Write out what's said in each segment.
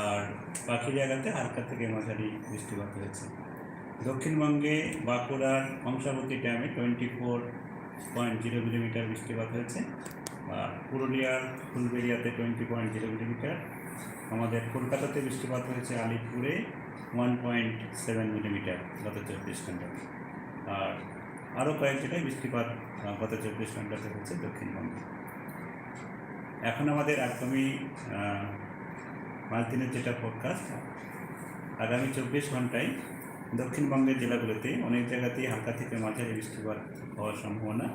আর বাকি জায়গাতে হালকা থেকে মাঝারি বৃষ্টিপাত হয়েছে। দক্ষিণবঙ্গে বাঁকুড়ার Kangsabati ড্যামে twenty four point zero millimetre বৃষ্টিপাত হয়েছে আর পুরুলিয়ার ফুলবেড়িয়াতে টোয়েন্টি পয়েন্ট জিরো মিলিমিটার। আমাদের কলকাতাতে বৃষ্টিপাত হয়েছে আলিপুরে ওয়ান পয়েন্ট সেভেন মিলিমিটার গত চব্বিশ ঘন্টায় আর আরও কয়েক জায়গায় বৃষ্টিপাত গত চব্বিশ ঘন্টাতে হচ্ছে দক্ষিণবঙ্গে। এখন আমাদের একদমই পাঁচ দিনের যেটা ফোরকাস্ট আগামী চব্বিশ ঘন্টায় দক্ষিণবঙ্গের জেলাগুলোতে অনেক জায়গাতেই হালকা থেকে মাঝারি বৃষ্টিপাত হওয়ার সম্ভাবনা,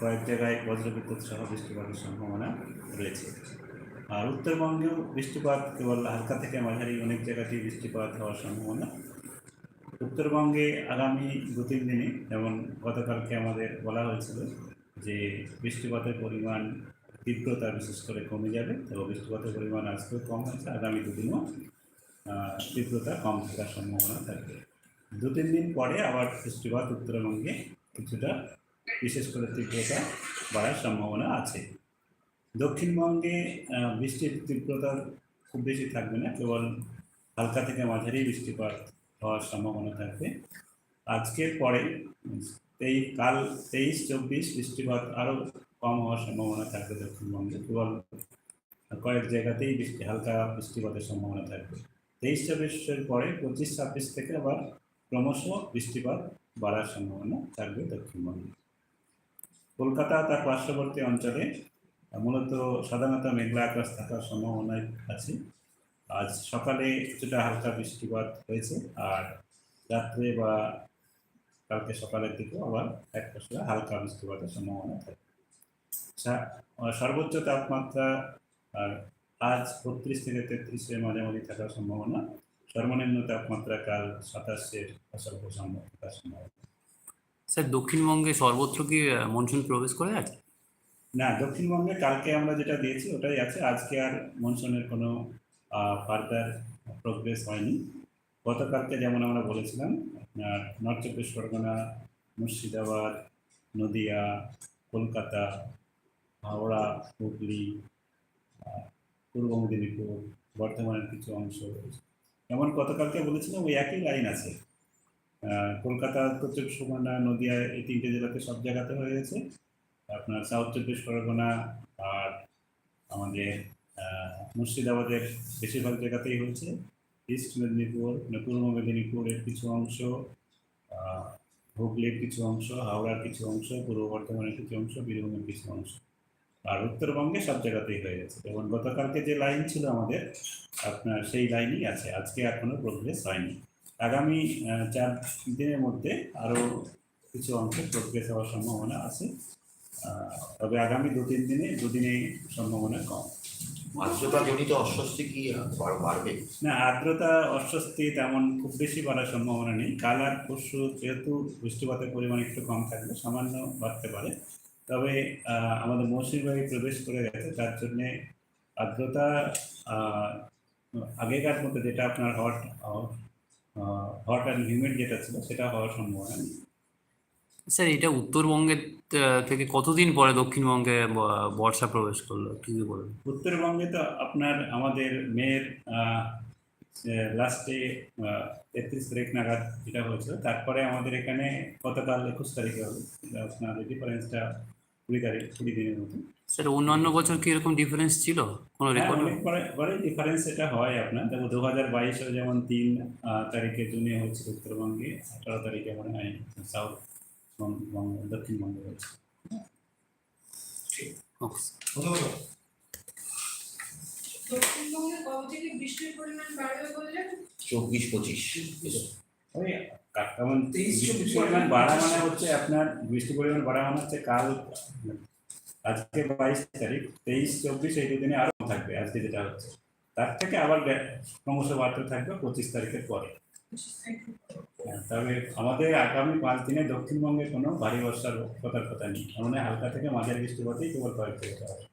কয়েক জায়গায় বজ্রবিদ্যুৎ সহ বৃষ্টিপাতের সম্ভাবনা রয়েছে। আর উত্তরবঙ্গেও বৃষ্টিপাত কেবল হালকা থেকে মাঝারি, অনেক জায়গাতেই বৃষ্টিপাত হওয়ার সম্ভাবনা। উত্তরবঙ্গে আগামী দু তিন দিনে, যেমন গতকালকে আমাদের বলা হয়েছিল যে বৃষ্টিপাতের পরিমাণ তীব্রতা বিশেষ করে কমে যাবে এবং বৃষ্টিপাতের পরিমাণ আজকেও কম হয়েছে, আগামী দুদিনও তীব্রতা কম থাকার সম্ভাবনা থাকবে। দু তিন দিন পরে আবার বৃষ্টিপাত উত্তরবঙ্গে কিছুটা বিশেষ করে তীব্রতা বাড়ার সম্ভাবনা আছে। দক্ষিণবঙ্গে বৃষ্টির তীব্রতা খুব বেশি থাকবে না, কেবল হালকা থেকে মাঝারি বৃষ্টিপাত হওয়ার সম্ভাবনা থাকবে। আজকের পরে, তেইশ, কাল তেইশ, চব্বিশ বৃষ্টিপাত আরও কম হওয়ার সম্ভাবনা থাকবে দক্ষিণবঙ্গে কেবল কয়েক জায়গাতেই বৃষ্টি, হালকা বৃষ্টিপাতের সম্ভাবনা থাকবে। তেইশ চব্বিশের পরে পঁচিশ ছাব্বিশ থেকে আবার ক্রমশ বৃষ্টিপাত বাড়ার সম্ভাবনা থাকবে দক্ষিণবঙ্গে কলকাতা তার পার্শ্ববর্তী অঞ্চলে মূলত সাধারণত মেঘলা আকাশ থাকার সম্ভাবনা আছে। আজ সকালে কিছুটা হালকা বৃষ্টিপাত হয়েছে আর রাত্রে বা কালকে সকালের দিকেও আবার এক হালকা বৃষ্টিপাতের সম্ভাবনা থাকে সর্বোচ্চ তাপমাত্রা আর আজ বত্রিশ থেকে তেত্রিশের মাঝামাঝি থাকার সম্ভাবনা। সর্বনিম্ন তাপমাত্রা কাল সাতাশের অসল্প সম্ভব সম্ভাবনা। স্যার দক্ষিণবঙ্গে সর্বত্র কি মনসুন প্রবেশ করে আছে? না দক্ষিণবঙ্গে কালকে আমরা যেটা দিয়েছি ওটাই আছে। আজকে আর মনসুনের কোনো ফার্দার প্রোগ্রেস হয়নি। গতকালকে যেমন আমরা বলেছিলাম আপনার নর্থ চব্বিশ পরগনা মুর্শিদাবাদ নদিয়া কলকাতা হাওড়া, হুগলি পূর্ব মেদিনীপুর, বর্ধমানের কিছু অংশ যেমন গতকালকে বলেছিলাম ওই একই লাইন আছে। কলকাতা, উত্তর চব্বিশ পরগনা, নদিয়া, এই তিনটে জেলাতে সব জায়গাতে হয়ে গেছে। আপনার সাউথ চব্বিশ পরগনা আর আমাদের মুর্শিদাবাদের বেশিরভাগ জায়গাতেই হয়েছে। ইস্ট মেদিনীপুর, পূর্ব মেদিনীপুরের কিছু অংশ হুগলির কিছু অংশ, হাওড়ার কিছু অংশ, পূর্ব বর্ধমানের কিছু অংশ, বীরভূমের কিছু অংশ। আর উত্তরবঙ্গে সব জায়গাতেই হয়ে গেছে। যেমন গতকালকে যে লাইন ছিল আমাদের আপনার সেই লাইনই আছে। আজকে এখনও প্রোগ্রেস হয়নি। আগামী চার দিনের মধ্যে আরও কিছু অংশ প্রোগ্রেস হওয়ার সম্ভাবনা আছে। তবে আগামী দু তিন দিনে দুদিনে সম্ভাবনা কম। আর্দ্রতা জনিত অস্বস্তি কি বাড়বে? না আর্দ্রতা অস্বস্তি তেমন খুব বেশি বাড়ার সম্ভাবনা নেই। কাল আর পরশু যেহেতু বৃষ্টিপাতের পরিমাণ একটু কম থাকবে সামান্য বাড়তে পারে। তবে আমাদের মৌসুমী বায়ু প্রবেশ করে গেছে তার জন্যে আর্দ্রতা আগেকার মতো যেটা আপনার হট হট অ্যান্ড হিউমিড যেটা ছিল সেটা হওয়ার সম্ভাবনা নেই। স্যার এটা উত্তরবঙ্গের থেকে কতদিন পরে দক্ষিণবঙ্গে বর্ষা প্রবেশ করল কি কি বলবেন? উত্তরবঙ্গে তো আপনার আমাদের মেয়ের লাস্টে তেত্রিশ তারিখ নাগাদ যেটা হয়েছিল তারপরে আমাদের এখানে গতকাল একুশ তারিখে হবে। আপনার ডিফারেন্সটা কুড়ি তারিখ কুড়ি দিনের মতো স্যার অন্যান্য বছর কি এরকম ডিফারেন্স ছিল? কোনো রেকর্ড অনেক পরে পরে ডিফারেন্স এটা হয় আপনার। দেখো দু হাজার বাইশে যেমন তিন তারিখে জুনে হয়েছিল উত্তরবঙ্গে আঠারো তারিখে মনে হয় সাউথ বঙ্গ দক্ষিণবঙ্গে হয়েছে। চব্বিশ পঁচিশ। ওই কা- কেমন বৃষ্টির পরিমাণ বাড়া মানে হচ্ছে আপনার বৃষ্টির পরিমাণ বাড়া মানে হচ্ছে কাল আজকে বাইশ তারিখ তেইশ চব্বিশ এই দুদিনে আরও থাকবে আজকে যেটা হচ্ছে। তার থেকে আবার ক্রমশ বাড়তে থাকবে পঁচিশ তারিখের পরে। হ্যাঁ, তবে আমাদের আগামী পাঁচ দিনে দক্ষিণবঙ্গে কোনো ভারী বর্ষার কথা নেই। মানে হালকা থেকে মাঝারি বৃষ্টিপাতেই কেবল কয়েক হবে